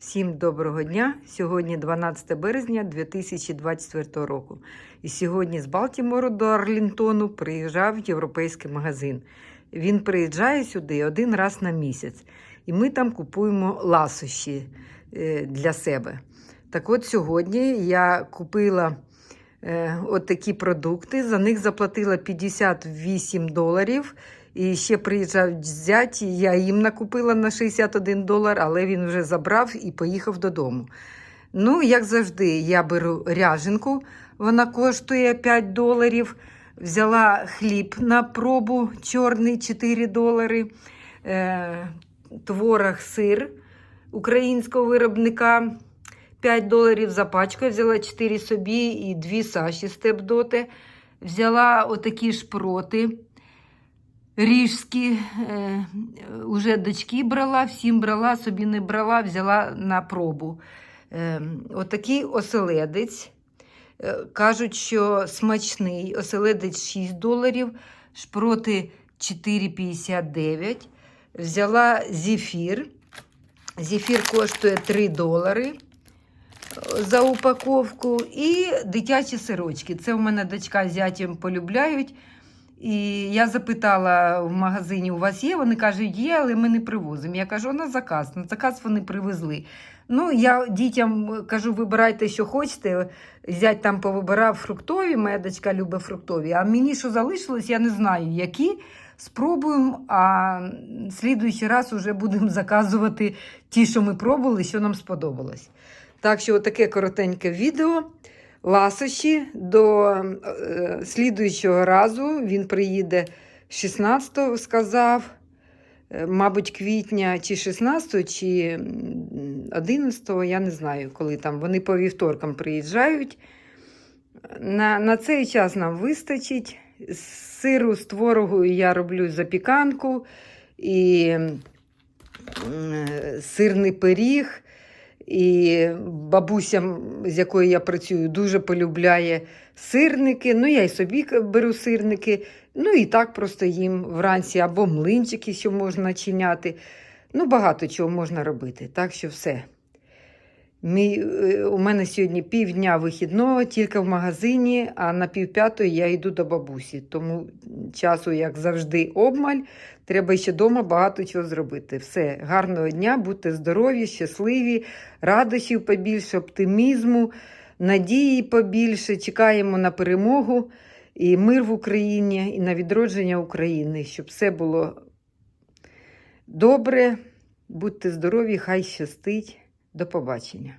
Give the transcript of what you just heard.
Всім доброго дня! Сьогодні 12 березня 2024 року. І сьогодні з Балтімору до Арлінтону приїжджав європейський магазин. Він приїжджає сюди один раз на місяць. І ми там купуємо ласощі е, для себе. Так от сьогодні я купила е, от такі продукти. За них заплатила 58 доларів. І ще приїжджав зять, і я їм накупила на 61 долар, але він вже забрав і поїхав додому. Ну, як завжди, я беру ряженку, вона коштує 5 доларів. Взяла хліб на пробу чорний 4 долари, е, творог, сир українського виробника 5 доларів за пачку. Я взяла 4 собі і 2 Саші степдоти. Взяла отакі шпроти. Ріжські, е, уже дочки брала, всім брала, собі не брала, взяла на пробу. Е, отакий оселедець. Е, кажуть, що смачний. Оселедець 6 доларів, шпроти 4,59. Взяла зефір. Зефір коштує 3 долари за упаковку. І дитячі сирочки. Це у мене дочка з зятям полюбляють. І я запитала в магазині, у вас є? Вони кажуть, є, але ми не привозимо. Я кажу, на заказ. На заказ вони привезли. Ну, я дітям кажу, вибирайте, що хочете. Зять там повибирав фруктові, моя дочка любить фруктові. А мені що залишилось, я не знаю, які. Спробуємо, а слідуючий раз вже будемо заказувати ті, що ми пробували, що нам сподобалось. Так що, таке коротеньке відео ласощі до е, слідуючого разу. Він приїде 16-го, сказав, е, мабуть, квітня чи 16-го, чи 11-го, я не знаю, коли там. Вони по вівторкам приїжджають. На, на цей час нам вистачить. З сиру з творогою я роблю запіканку і е, сирний пиріг. І бабуся, з якою я працюю, дуже полюбляє сирники. Ну, я й собі беру сирники. Ну і так просто їм вранці або млинчики, що можна чиняти. Ну, багато чого можна робити. Так що все. Мій, е, у мене сьогодні півдня вихідного, тільки в магазині, а на півп'ятої я йду до бабусі. Тому часу, як завжди, обмаль. Треба ще вдома багато чого зробити. Все, гарного дня, будьте здорові, щасливі, радощів побільше, оптимізму, надії побільше. Чекаємо на перемогу і мир в Україні, і на відродження України, щоб все було добре. Будьте здорові, хай щастить. До побачення.